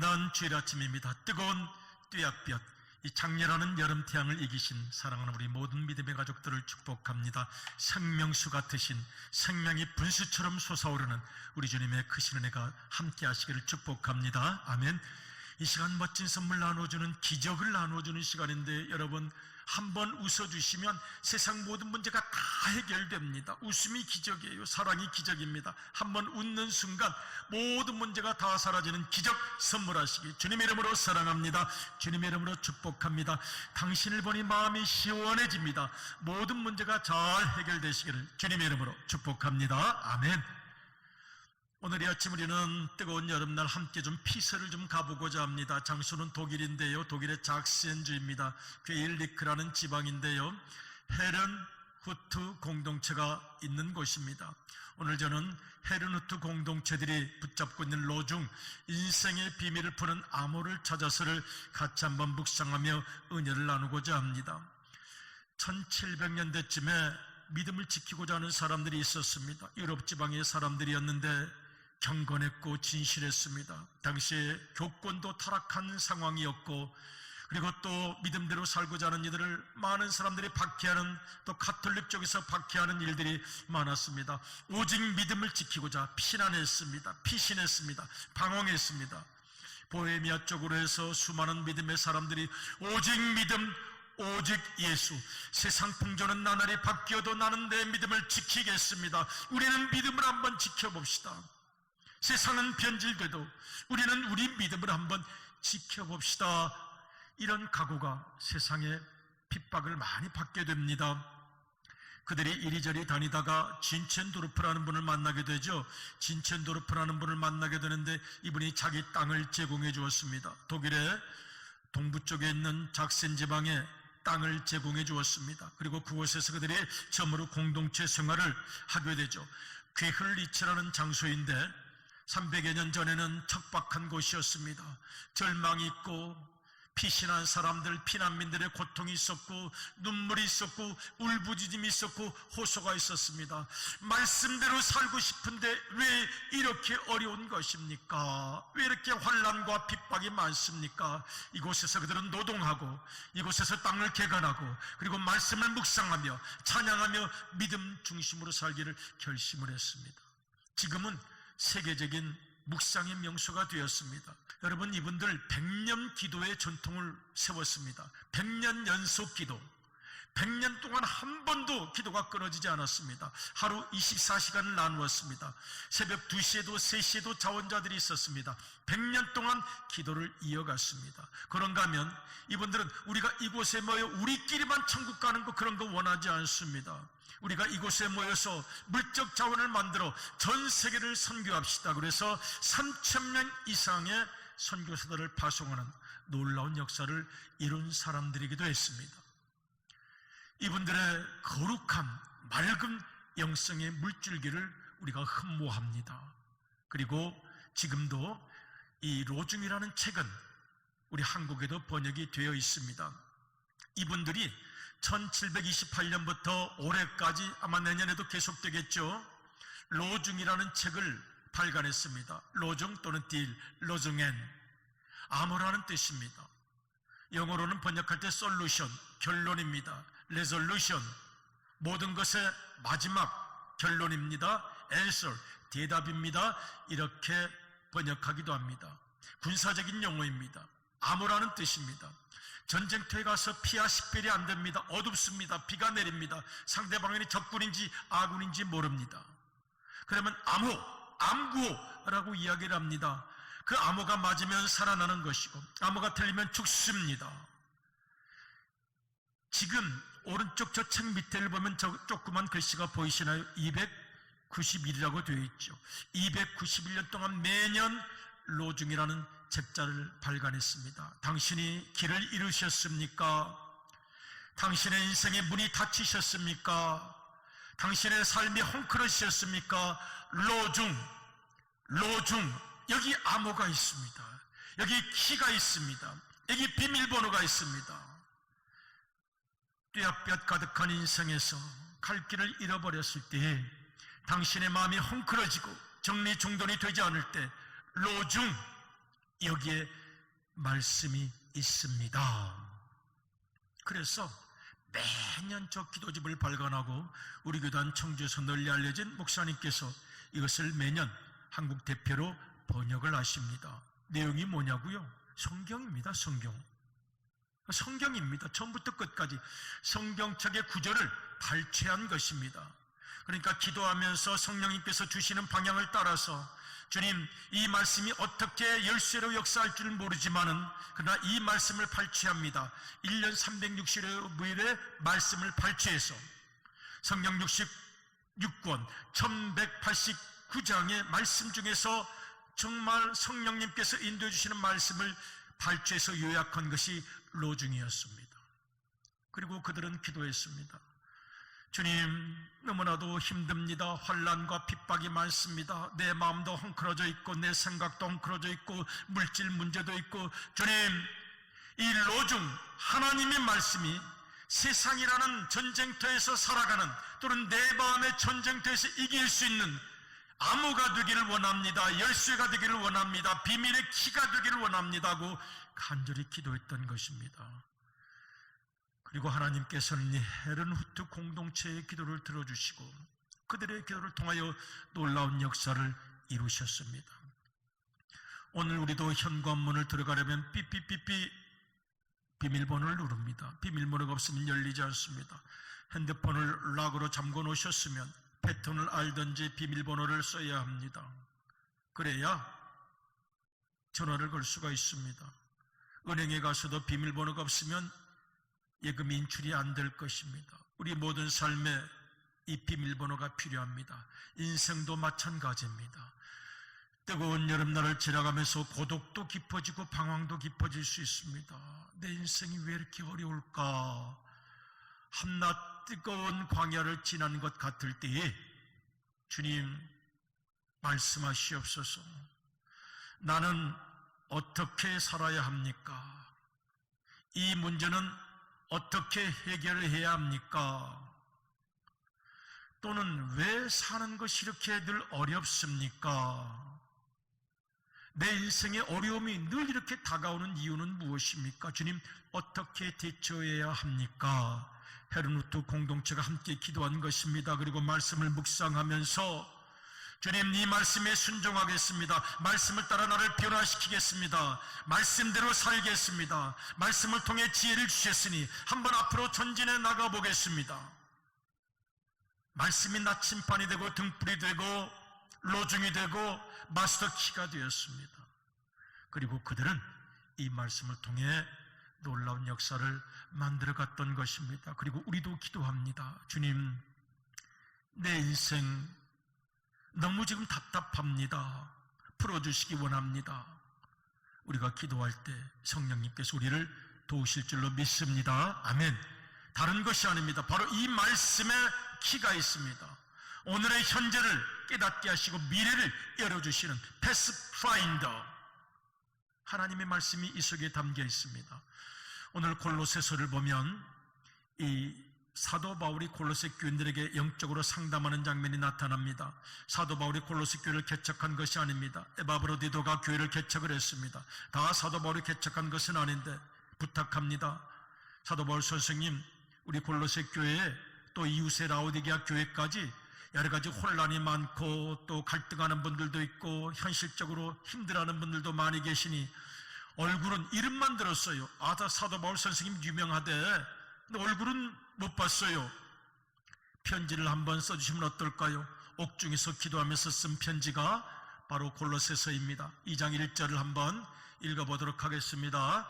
아름다운 주일 아침입니다. 뜨거운 뙤약볕, 이 장렬하는 여름 태양을 이기신 사랑하는 우리 모든 믿음의 가족들을 축복합니다. 생명수 같으신 생명이 분수처럼 솟아오르는 우리 주님의 크신 은혜가 함께 하시기를 축복합니다. 아멘. 이 시간 멋진 선물 나눠주는 기적을 나눠주는 시간인데 여러분 한번 웃어주시면 세상 모든 문제가 다 해결됩니다. 웃음이 기적이에요. 사랑이 기적입니다. 한번 웃는 순간 모든 문제가 다 사라지는 기적 선물하시기 주님의 이름으로 사랑합니다. 주님의 이름으로 축복합니다. 당신을 보니 마음이 시원해집니다. 모든 문제가 잘 해결되시기를 주님의 이름으로 축복합니다. 아멘. 오늘 이 아침 우리는 뜨거운 여름날 함께 좀 피서를 좀 가보고자 합니다. 장소는 독일인데요. 독일의 작센주입니다. 괴일리크라는 지방인데요. 헤른 후트 공동체가 있는 곳입니다. 오늘 저는 헤르누트 공동체들이 붙잡고 있는 로중 인생의 비밀을 푸는 암호를 찾아서를 같이 한번 묵상하며 은혜를 나누고자 합니다. 1700년대쯤에 믿음을 지키고자 하는 사람들이 있었습니다. 유럽 지방의 사람들이었는데 경건했고 진실했습니다. 당시에 교권도 타락한 상황이었고 그리고 또 믿음대로 살고자 하는 이들을 많은 사람들이 박해하는 또 가톨릭 쪽에서 박해하는 일들이 많았습니다. 오직 믿음을 지키고자 피난했습니다. 피신했습니다. 방황했습니다. 보헤미아 쪽으로 해서 수많은 믿음의 사람들이 오직 믿음 오직 예수 세상 풍조는 나날이 바뀌어도 나는 내 믿음을 지키겠습니다. 우리는 믿음을 한번 지켜봅시다. 세상은 변질돼도 우리는 우리 믿음을 한번 지켜봅시다. 이런 각오가 세상에 핍박을 많이 받게 됩니다. 그들이 이리저리 다니다가 진첸도르프라는 분을 만나게 되죠. 진첸도르프라는 분을 만나게 되는데 이분이 자기 땅을 제공해 주었습니다. 독일의 동부 쪽에 있는 작센 지방에 땅을 제공해 주었습니다. 그리고 그곳에서 그들이 처음으로 공동체 생활을 하게 되죠. 괴흘리츠라는 장소인데 300여 년 전에는 척박한 곳이었습니다. 절망이 있고 피신한 사람들, 피난민들의 고통이 있었고 눈물이 있었고 울부짖음이 있었고 호소가 있었습니다. 말씀대로 살고 싶은데 왜 이렇게 어려운 것입니까? 왜 이렇게 환란과 핍박이 많습니까? 이곳에서 그들은 노동하고 이곳에서 땅을 개간하고 그리고 말씀을 묵상하며 찬양하며 믿음 중심으로 살기를 결심을 했습니다. 지금은 세계적인 묵상의 명소가 되었습니다. 여러분 이분들 100년 기도의 전통을 세웠습니다. 100년 연속 기도. 100년 동안 한 번도 기도가 끊어지지 않았습니다. 하루 24시간을 나누었습니다. 새벽 2시에도 3시에도 자원자들이 있었습니다. 100년 동안 기도를 이어갔습니다. 그런가 하면 이분들은 우리가 이곳에 모여 우리끼리만 천국 가는 거 그런 거 원하지 않습니다. 우리가 이곳에 모여서 물적 자원을 만들어 전 세계를 선교합시다. 그래서 3천명 이상의 선교사들을 파송하는 놀라운 역사를 이룬 사람들이기도 했습니다. 이분들의 거룩함, 맑은 영성의 물줄기를 우리가 흠모합니다. 그리고 지금도 이 로중이라는 책은 우리 한국에도 번역이 되어 있습니다. 이분들이 1728년부터 올해까지 아마 내년에도 계속되겠죠. 로중이라는 책을 발간했습니다. 로중 또는 딜, 로중엔 암호라는 뜻입니다. 영어로는 번역할 때 솔루션, 결론입니다. 레솔루션, 모든 것의 마지막 결론입니다. answer, 대답입니다. 이렇게 번역하기도 합니다. 군사적인 용어입니다. 암호라는 뜻입니다. 전쟁터에 가서 피하 식별이 안 됩니다. 어둡습니다. 비가 내립니다. 상대방이 적군인지 아군인지 모릅니다. 그러면 암호, 암구호라고 이야기를 합니다. 그 암호가 맞으면 살아나는 것이고 암호가 틀리면 죽습니다. 지금 오른쪽 저 책 밑에를 보면 저 조그만 글씨가 보이시나요? 291이라고 되어 있죠. 291년 동안 매년 로중이라는 책자를 발간했습니다. 당신이 길을 잃으셨습니까? 당신의 인생의 문이 닫히셨습니까? 당신의 삶이 헝클어지셨습니까? 로중, 로중, 여기 암호가 있습니다. 여기 키가 있습니다. 여기 비밀번호가 있습니다. 뙤약볕 가득한 인생에서 갈 길을 잃어버렸을 때 당신의 마음이 헝클어지고 정리 중돈이 되지 않을 때 로중 여기에 말씀이 있습니다. 그래서 매년 저 기도집을 발간하고 우리 교단 청주에서 널리 알려진 목사님께서 이것을 매년 한국 대표로 번역을 하십니다. 내용이 뭐냐고요? 성경입니다. 성경. 성경입니다. 처음부터 끝까지 성경책의 구절을 발췌한 것입니다. 그러니까 기도하면서 성령님께서 주시는 방향을 따라서 주님 이 말씀이 어떻게 열쇠로 역사할 줄 모르지만은 그러나 이 말씀을 발췌합니다. 1년 365일의 말씀을 발췌해서 성경 66권 1189장의 말씀 중에서 정말 성령님께서 인도해 주시는 말씀을 발췌해서 요약한 것이 로중이었습니다. 그리고 그들은 기도했습니다. 주님, 너무나도 힘듭니다. 환란과 핍박이 많습니다. 내 마음도 헝클어져 있고 내 생각도 헝클어져 있고 물질 문제도 있고 주님, 이 로중 하나님의 말씀이 세상이라는 전쟁터에서 살아가는 또는 내 마음의 전쟁터에서 이길 수 있는 암호가 되기를 원합니다. 열쇠가 되기를 원합니다. 비밀의 키가 되기를 원합니다고 간절히 기도했던 것입니다. 그리고 하나님께서는 이 헤른후트 공동체의 기도를 들어주시고 그들의 기도를 통하여 놀라운 역사를 이루셨습니다. 오늘 우리도 현관문을 들어가려면 삐삐삐삐 비밀번호를 누릅니다. 비밀번호가 없으면 열리지 않습니다. 핸드폰을 락으로 잠궈 놓으셨으면 패턴을 알든지 비밀번호를 써야 합니다. 그래야 전화를 걸 수가 있습니다. 은행에 가서도 비밀번호가 없으면 예금 인출이 안 될 것입니다. 우리 모든 삶에 이 비밀번호가 필요합니다. 인생도 마찬가지입니다. 뜨거운 여름날을 지나가면서 고독도 깊어지고 방황도 깊어질 수 있습니다. 내 인생이 왜 이렇게 어려울까? 한낮 뜨거운 광야를 지난 것 같을 때에 주님 말씀하시옵소서. 나는 어떻게 살아야 합니까? 이 문제는 어떻게 해결을 해야 합니까? 또는 왜 사는 것이 이렇게 늘 어렵습니까? 내 인생의 어려움이 늘 이렇게 다가오는 이유는 무엇입니까? 주님, 어떻게 대처해야 합니까? 헤르누트 공동체가 함께 기도한 것입니다. 그리고 말씀을 묵상하면서 주님, 네 말씀에 순종하겠습니다. 말씀을 따라 나를 변화시키겠습니다. 말씀대로 살겠습니다. 말씀을 통해 지혜를 주셨으니 한번 앞으로 전진해 나가 보겠습니다. 말씀이 나침반이 되고 등불이 되고 로중이 되고 마스터 키가 되었습니다. 그리고 그들은 이 말씀을 통해 놀라운 역사를 만들어 갔던 것입니다. 그리고 우리도 기도합니다. 주님, 내 인생 너무 지금 답답합니다. 풀어주시기 원합니다. 우리가 기도할 때 성령님께서 우리를 도우실 줄로 믿습니다. 아멘. 다른 것이 아닙니다. 바로 이 말씀에 키가 있습니다. 오늘의 현재를 깨닫게 하시고 미래를 열어주시는 패스파인더 하나님의 말씀이 이 속에 담겨 있습니다. 오늘 골로새서를 보면 이 사도 바울이 골로새 교인들에게 영적으로 상담하는 장면이 나타납니다. 사도 바울이 골로새 교회를 개척한 것이 아닙니다. 에바브로디도가 교회를 개척을 했습니다. 다 사도 바울이 개척한 것은 아닌데 부탁합니다. 사도 바울 선생님, 우리 골로새 교회에 또 이웃의 라오디게아 교회까지 여러 가지 혼란이 많고 또 갈등하는 분들도 있고 현실적으로 힘들어하는 분들도 많이 계시니 얼굴은 이름만 들었어요. 아다 사도 바울 선생님 유명하대. 근데 얼굴은 못 봤어요. 편지를 한번 써주시면 어떨까요? 옥중에서 기도하면서 쓴 편지가 바로 골로새서입니다. 2장 1절을 한번 읽어보도록 하겠습니다.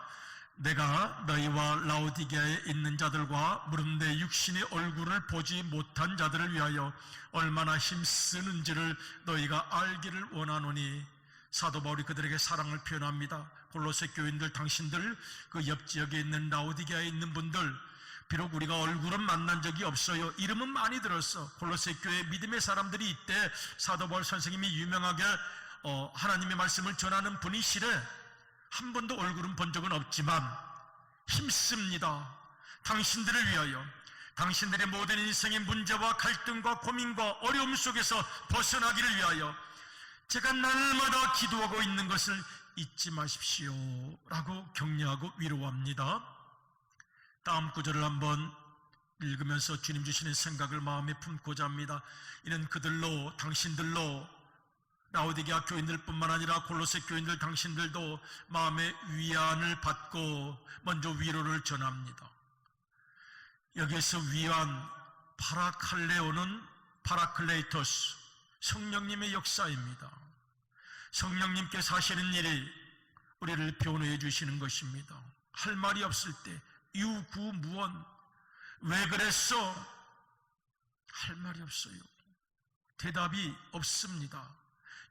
내가 너희와 라오디게아에 있는 자들과 무릇 내 육신의 얼굴을 보지 못한 자들을 위하여 얼마나 힘쓰는지를 너희가 알기를 원하노니 사도 바울이 그들에게 사랑을 표현합니다. 골로새 교인들 당신들 그 옆 지역에 있는 라오디게아에 있는 분들 비록 우리가 얼굴은 만난 적이 없어요. 이름은 많이 들었어. 골로새 교회 믿음의 사람들이 이때 사도 바울 선생님이 유명하게 어, 하나님의 말씀을 전하는 분이시래. 한 번도 얼굴은 본 적은 없지만 힘씁니다. 당신들을 위하여 당신들의 모든 인생의 문제와 갈등과 고민과 어려움 속에서 벗어나기를 위하여 제가 날마다 기도하고 있는 것을 잊지 마십시오. 라고 격려하고 위로합니다. 다음 구절을 한번 읽으면서 주님 주시는 생각을 마음에 품고자 합니다. 이는 그들로, 당신들로, 라오디게아 교인들뿐만 아니라 골로새 교인들 당신들도 마음의 위안을 받고 먼저 위로를 전합니다. 여기에서 위안, 파라칼레오는 파라클레이토스, 성령님의 역사입니다. 성령님께서 하시는 일이 우리를 변호해 주시는 것입니다. 할 말이 없을 때 유구무원 왜 그랬어? 할 말이 없어요. 대답이 없습니다.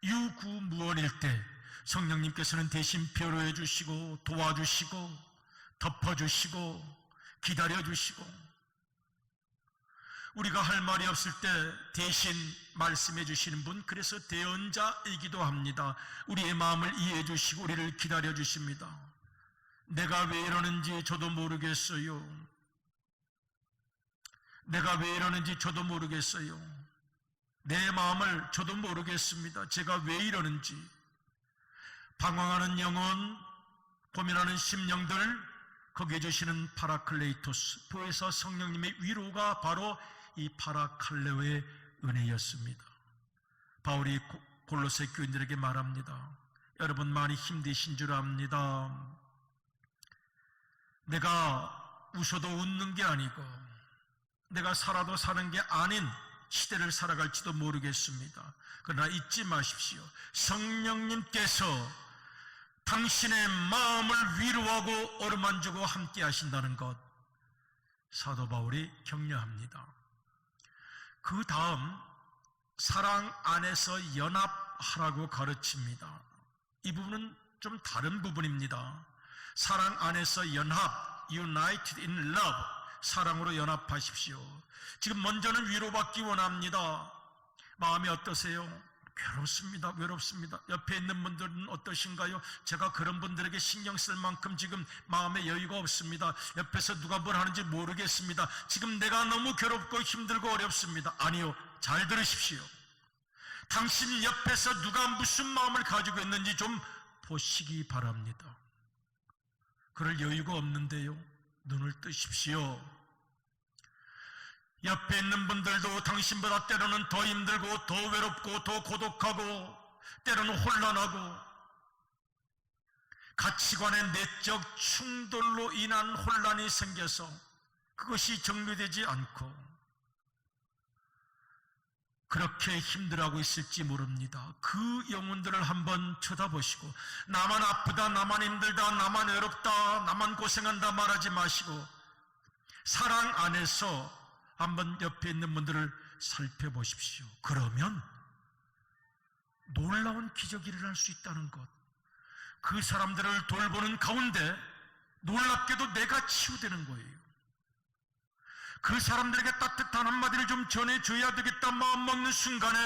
유구무원일 때 성령님께서는 대신 변호해 주시고 도와주시고 덮어주시고 기다려주시고 우리가 할 말이 없을 때 대신 말씀해 주시는 분, 그래서 대언자이기도 합니다. 우리의 마음을 이해해 주시고 우리를 기다려 주십니다. 내가 왜 이러는지 저도 모르겠어요. 내가 왜 이러는지 저도 모르겠어요. 내 마음을 저도 모르겠습니다. 제가 왜 이러는지. 방황하는 영혼, 고민하는 심령들, 거기에 주시는 파라클레이토스, 보혜사 성령님의 위로가 바로 이 파라칼레오의 은혜였습니다. 바울이 고- 골로새 교인들에게 말합니다. 여러분 많이 힘드신 줄 압니다. 내가 웃어도 웃는 게 아니고 내가 살아도 사는 게 아닌 시대를 살아갈지도 모르겠습니다. 그러나 잊지 마십시오. 성령님께서 당신의 마음을 위로하고 어루만지고 함께 하신다는 것 사도 바울이 격려합니다. 그 다음 사랑 안에서 연합하라고 가르칩니다. 이 부분은 좀 다른 부분입니다. 사랑 안에서 연합, united in love, 사랑으로 연합하십시오. 지금 먼저는 위로받기 원합니다. 마음이 어떠세요? 괴롭습니다. 외롭습니다. 옆에 있는 분들은 어떠신가요? 제가 그런 분들에게 신경 쓸 만큼 지금 마음에 여유가 없습니다. 옆에서 누가 뭘 하는지 모르겠습니다. 지금 내가 너무 괴롭고 힘들고 어렵습니다. 아니요. 잘 들으십시오. 당신 옆에서 누가 무슨 마음을 가지고 있는지 좀 보시기 바랍니다. 그럴 여유가 없는데요. 눈을 뜨십시오. 옆에 있는 분들도 당신보다 때로는 더 힘들고 더 외롭고 더 고독하고 때로는 혼란하고 가치관의 내적 충돌로 인한 혼란이 생겨서 그것이 정리되지 않고 그렇게 힘들어하고 있을지 모릅니다. 그 영혼들을 한번 쳐다보시고 나만 아프다, 나만 힘들다, 나만 외롭다, 나만 고생한다 말하지 마시고 사랑 안에서 한번 옆에 있는 분들을 살펴보십시오. 그러면 놀라운 기적이 일어날 수 있다는 것. 그 사람들을 돌보는 가운데 놀랍게도 내가 치유되는 거예요. 그 사람들에게 따뜻한 한마디를 좀 전해줘야 되겠다 마음 먹는 순간에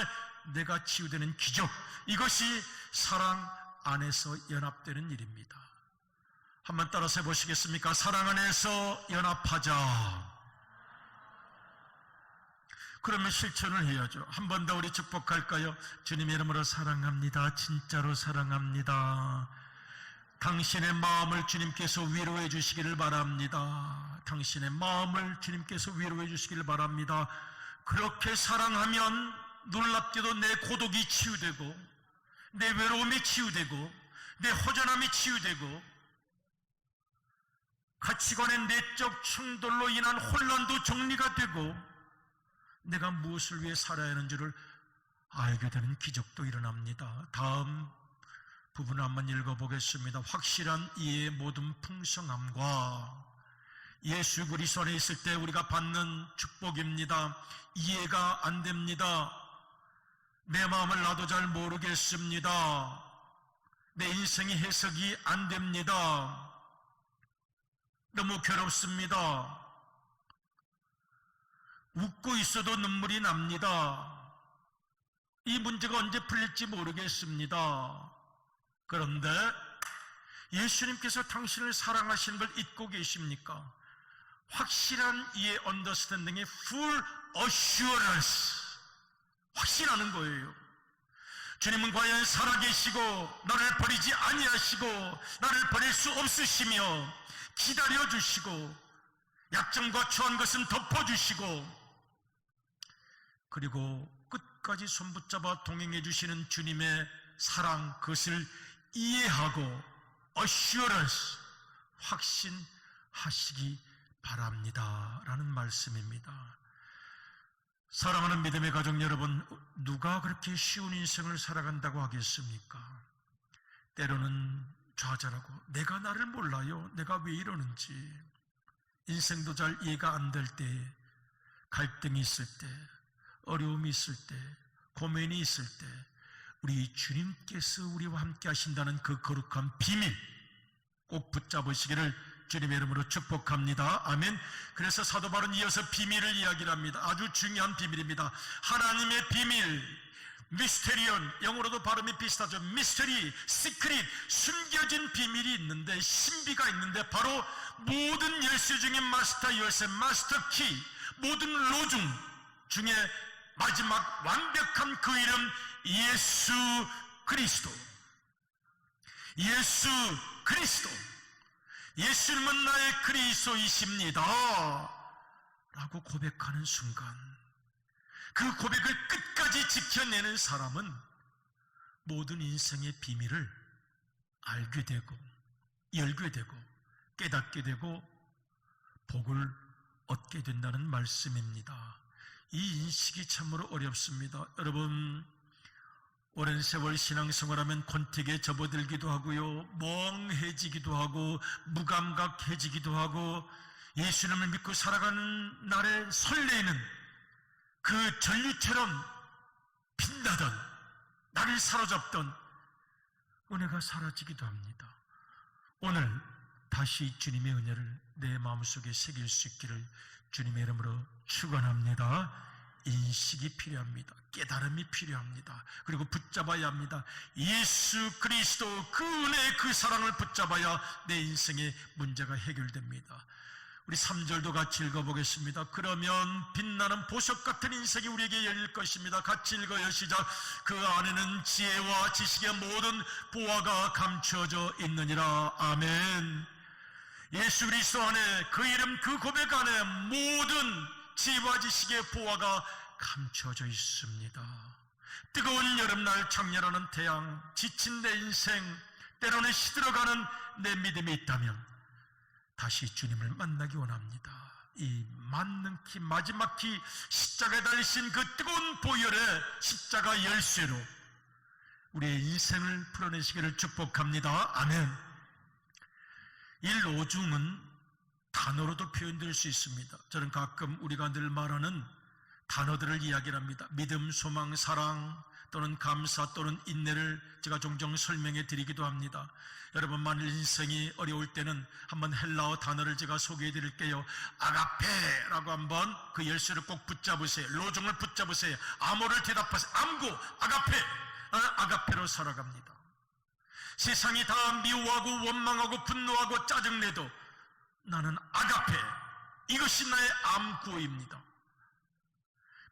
내가 치유되는 기적. 이것이 사랑 안에서 연합되는 일입니다. 한번 따라서 해보시겠습니까? 사랑 안에서 연합하자. 그러면 실천을 해야죠. 한 번 더 우리 축복할까요? 주님 이름으로 사랑합니다. 진짜로 사랑합니다. 당신의 마음을 주님께서 위로해 주시기를 바랍니다. 당신의 마음을 주님께서 위로해 주시기를 바랍니다. 그렇게 사랑하면 놀랍게도 내 고독이 치유되고, 내 외로움이 치유되고, 내 허전함이 치유되고, 가치관의 내적 충돌로 인한 혼란도 정리가 되고, 내가 무엇을 위해 살아야 하는지를 알게 되는 기적도 일어납니다. 다음 부분 한번 읽어보겠습니다. 확실한 이해의 모든 풍성함과 예수 그리스도 안에 있을 때 우리가 받는 축복입니다. 이해가 안 됩니다. 내 마음을 나도 잘 모르겠습니다. 내 인생의 해석이 안 됩니다. 너무 괴롭습니다. 웃고 있어도 눈물이 납니다. 이 문제가 언제 풀릴지 모르겠습니다. 그런데 예수님께서 당신을 사랑하시는 걸 잊고 계십니까? 확실한 이해 언더스탠딩의 full assurance 확신하는 거예요. 주님은 과연 살아계시고 나를 버리지 아니하시고 나를 버릴 수 없으시며 기다려 주시고 약점과 처한 것은 덮어 주시고 그리고 끝까지 손붙잡아 동행해 주시는 주님의 사랑 그것을 이해하고 assurance 확신하시기 바랍니다. 라는 말씀입니다. 사랑하는 믿음의 가족 여러분, 누가 그렇게 쉬운 인생을 살아간다고 하겠습니까? 때로는 좌절하고, 내가 나를 몰라요. 내가 왜 이러는지. 인생도 잘 이해가 안 될 때, 갈등이 있을 때, 어려움이 있을 때, 고민이 있을 때, 우리 주님께서 우리와 함께 하신다는 그 거룩한 비밀 꼭 붙잡으시기를 주님의 이름으로 축복합니다. 아멘. 그래서 사도 바울은 이어서 비밀을 이야기를 합니다. 아주 중요한 비밀입니다. 하나님의 비밀. 미스테리온 영어로도 발음이 비슷하죠. 미스테리, 시크릿, 숨겨진 비밀이 있는데 신비가 있는데 바로 모든 열쇠 중에 마스터 열쇠, 마스터 키, 모든 로중 중에 마지막 완벽한 그 이름 예수 그리스도. 예수 그리스도. 예수님은 나의 그리스도이십니다. 라고 고백하는 순간 그 고백을 끝까지 지켜내는 사람은 모든 인생의 비밀을 알게 되고 열게 되고 깨닫게 되고 복을 얻게 된다는 말씀입니다. 이 인식이 참으로 어렵습니다. 여러분 오랜 세월 신앙생활하면 권태기에 접어들기도 하고요, 멍해지기도 하고, 무감각해지기도 하고, 예수님을 믿고 살아가는 날에 설레이는 그 전류처럼 빛나던, 나를 사로잡던 은혜가 사라지기도 합니다. 오늘 다시 주님의 은혜를 내 마음속에 새길 수 있기를 주님의 이름으로 축원합니다. 인식이 필요합니다. 깨달음이 필요합니다. 그리고 붙잡아야 합니다. 예수 그리스도 그 은혜 그 사랑을 붙잡아야 내 인생의 문제가 해결됩니다. 우리 3절도 같이 읽어보겠습니다. 그러면 빛나는 보석 같은 인생이 우리에게 열릴 것입니다. 같이 읽어요. 시작. 그 안에는 지혜와 지식의 모든 보화가 감춰져 있느니라. 아멘. 예수 그리스도 안에 그 이름 그 고백 안에 모든 지혜와 지식의 보화가 감춰져 있습니다. 뜨거운 여름날 창렬하는 태양, 지친 내 인생, 때로는 시들어가는 내 믿음이 있다면 다시 주님을 만나기 원합니다. 이 맞는 키, 마지막 키, 십자가에 달리신 그 뜨거운 보혈의 십자가 열쇠로 우리의 인생을 풀어내시기를 축복합니다. 아멘. 일 오중은 단어로도 표현될 수 있습니다. 저는 가끔 우리가 늘 말하는 단어들을 이야기를 합니다. 믿음, 소망, 사랑 또는 감사 또는 인내를 제가 종종 설명해 드리기도 합니다. 여러분 만일 인생이 어려울 때는 한번 헬라어 단어를 제가 소개해 드릴게요. 아가페라고 한번 그 열쇠를 꼭 붙잡으세요. 로종을 붙잡으세요. 암호를 대답하세요. 암고 아가페 아가페로 살아갑니다. 세상이 다 미워하고 원망하고 분노하고 짜증내도 나는 아가페 이것이 나의 암구입니다.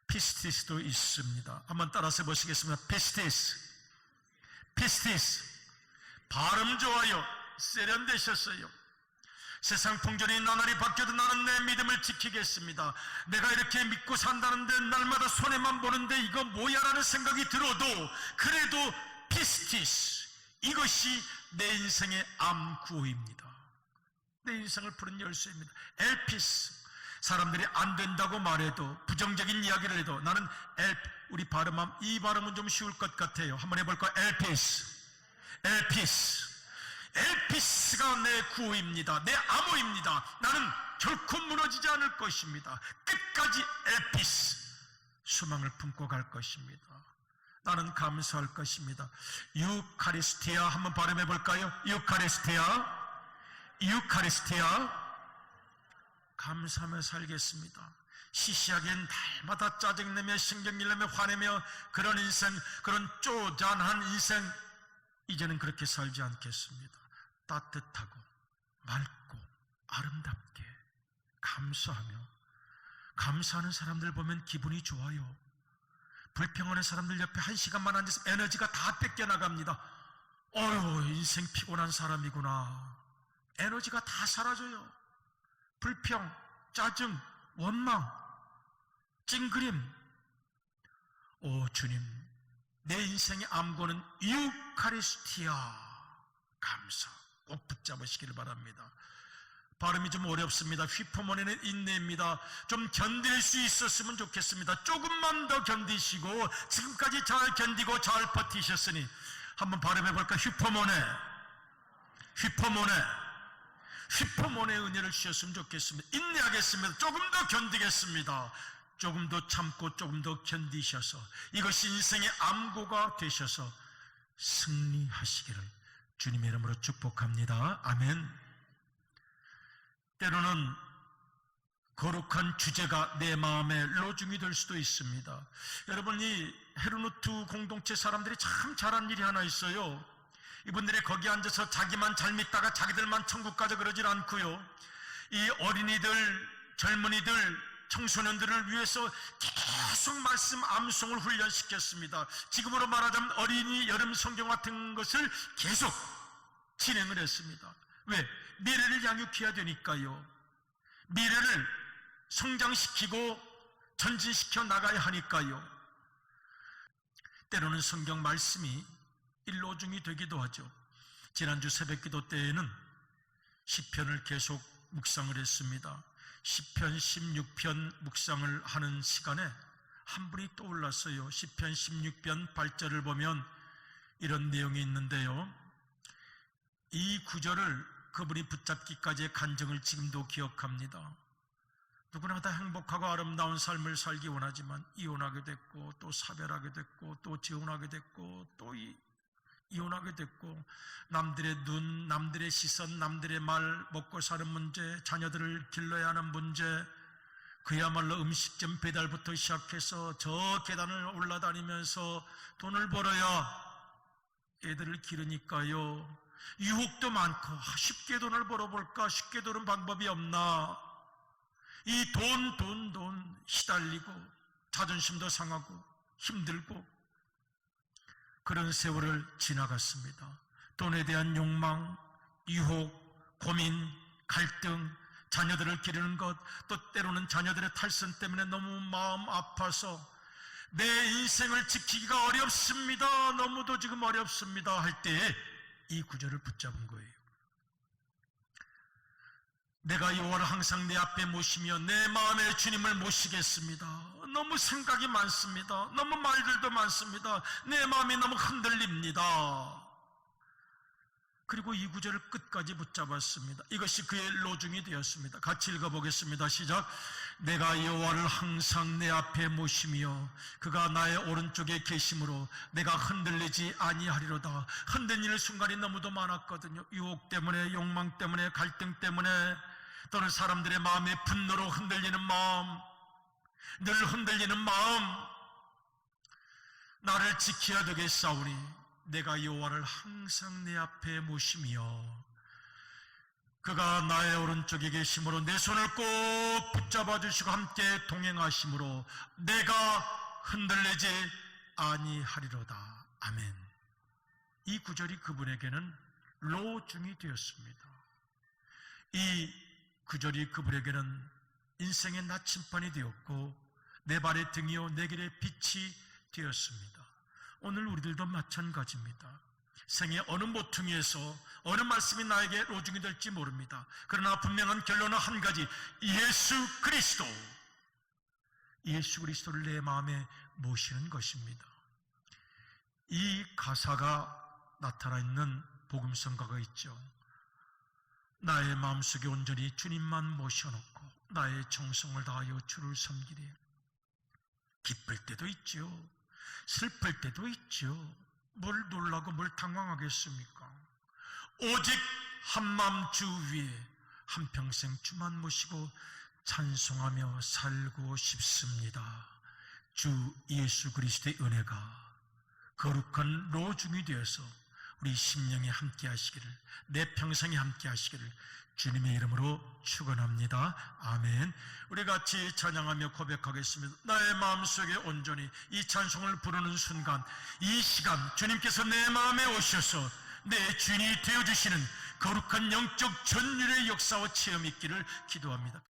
피스티스도 있습니다. 한번 따라서 보시겠습니다. 피스티스, 피스티스 발음 좋아요. 세련되셨어요. 세상 풍전이 나날이 바뀌어도 나는 내 믿음을 지키겠습니다. 내가 이렇게 믿고 산다는데 날마다 손해만 보는데 이거 뭐야라는 생각이 들어도 그래도 피스티스 이것이 내 인생의 암구호입니다. 내 인생을 푸는 열쇠입니다. 엘피스. 사람들이 안 된다고 말해도 부정적인 이야기를 해도 나는 엘 우리 발음함 이 발음은 좀 쉬울 것 같아요. 한번 해볼까? 엘피스. 엘피스. 엘피스가 내 구호입니다. 내 암호입니다. 나는 결코 무너지지 않을 것입니다. 끝까지 엘피스. 수망을 품고 갈 것입니다. 나는 감사할 것입니다. 유카리스티아 한번 발음해 볼까요? 유카리스티아. 유카리스티아 감사하며 살겠습니다. 시시하기엔 날마다 짜증내며 신경질내며 화내며 그런 인생 그런 쪼잔한 인생 이제는 그렇게 살지 않겠습니다. 따뜻하고 맑고 아름답게 감사하며 감사하는 사람들 보면 기분이 좋아요. 불평하는 사람들 옆에 한 시간만 앉아서 에너지가 다 뺏겨 나갑니다. 어휴, 인생 피곤한 사람이구나. 에너지가 다 사라져요. 불평, 짜증, 원망, 찡그림. 오, 주님, 내 인생의 암고는 유카리스티아. 감사. 꼭 붙잡으시기를 바랍니다. 발음이 좀 어렵습니다. 휘포몬에는 인내입니다. 좀 견딜 수 있었으면 좋겠습니다. 조금만 더 견디시고 지금까지 잘 견디고 잘 버티셨으니 한번 발음해 볼까? 휘포몬에 휘포몬에 휘포몬의 은혜를 주셨으면 좋겠습니다. 인내하겠습니다. 조금 더 견디겠습니다. 조금 더 참고 조금 더 견디셔서 이것이 인생의 암고가 되셔서 승리하시기를 주님의 이름으로 축복합니다. 아멘. 때로는 거룩한 주제가 내 마음의 로중이 될 수도 있습니다. 여러분 이 헤르누트 공동체 사람들이 참 잘한 일이 하나 있어요. 이분들이 거기 앉아서 자기만 잘 믿다가 자기들만 천국 가자 그러질 않고요. 이 어린이들, 젊은이들, 청소년들을 위해서 계속 말씀 암송을 훈련시켰습니다. 지금으로 말하자면 어린이 여름 성경 같은 것을 계속 진행을 했습니다. 왜? 미래를 양육해야 되니까요. 미래를 성장시키고 전진시켜 나가야 하니까요. 때로는 성경 말씀이 일로중이 되기도 하죠. 지난주 새벽 기도 때에는 시편을 계속 묵상을 했습니다. 시편 16편 묵상을 하는 시간에 한 분이 떠올랐어요. 시편 16편 8절을 보면 이런 내용이 있는데요. 이 구절을 그분이 붙잡기까지의 간정을 지금도 기억합니다. 누구나 다 행복하고 아름다운 삶을 살기 원하지만 이혼하게 됐고 또 사별하게 됐고 또 재혼하게 됐고 또 이, 이혼하게 됐고 남들의 눈, 남들의 시선, 남들의 말, 먹고 사는 문제, 자녀들을 길러야 하는 문제, 그야말로 음식점 배달부터 시작해서 저 계단을 올라다니면서 돈을 벌어야 애들을 기르니까요. 유혹도 많고 아, 쉽게 돈을 벌어볼까 쉽게 도는 방법이 없나 이 돈 돈 돈 시달리고 자존심도 상하고 힘들고 그런 세월을 지나갔습니다. 돈에 대한 욕망, 유혹, 고민, 갈등, 자녀들을 기르는 것, 또 때로는 자녀들의 탈선 때문에 너무 마음 아파서 내 인생을 지키기가 어렵습니다. 너무도 지금 어렵습니다. 할 때에 이 구절을 붙잡은 거예요. 내가 여호와를 항상 내 앞에 모시며 내 마음에 주님을 모시겠습니다. 너무 생각이 많습니다. 너무 말들도 많습니다. 내 마음이 너무 흔들립니다. 그리고 이 구절을 끝까지 붙잡았습니다. 이것이 그의 로중이 되었습니다. 같이 읽어보겠습니다. 시작. 내가 여호와를 항상 내 앞에 모시며 그가 나의 오른쪽에 계심으로 내가 흔들리지 아니하리로다. 흔들리는 순간이 너무도 많았거든요. 유혹 때문에, 욕망 때문에, 갈등 때문에, 또는 사람들의 마음에 분노로 흔들리는 마음, 늘 흔들리는 마음, 나를 지켜야 되겠사오니 내가 여호와를 항상 내 앞에 모시며 그가 나의 오른쪽에 계심으로 내 손을 꼭 붙잡아 주시고 함께 동행하심으로 내가 흔들리지 아니하리로다. 아멘. 이 구절이 그분에게는 로중이 되었습니다. 이 구절이 그분에게는 인생의 나침반이 되었고 내 발의 등이요 내 길의 빛이 되었습니다. 오늘 우리들도 마찬가지입니다. 생의 어느 모퉁이에서 어느 말씀이 나에게 로중이 될지 모릅니다. 그러나 분명한 결론은 한 가지. 예수 그리스도. 예수 그리스도를 내 마음에 모시는 것입니다. 이 가사가 나타나 있는 복음성가가 있죠. 나의 마음속에 온전히 주님만 모셔놓고 나의 정성을 다하여 주를 섬기리. 기쁠 때도 있죠. 슬플 때도 있죠. 뭘 놀라고 뭘 당황하겠습니까? 오직 한마음 주 위에 한평생 주만 모시고 찬송하며 살고 싶습니다. 주 예수 그리스도의 은혜가 거룩한 로중이 되어서 우리 심령에 함께 하시기를 내 평생에 함께 하시기를 주님의 이름으로 축원합니다. 아멘. 우리 같이 찬양하며 고백하겠습니다. 나의 마음속에 온전히 이 찬송을 부르는 순간 이 시간 주님께서 내 마음에 오셔서 내 주인이 되어 주시는 거룩한 영적 전율의 역사와 체험 있기를 기도합니다.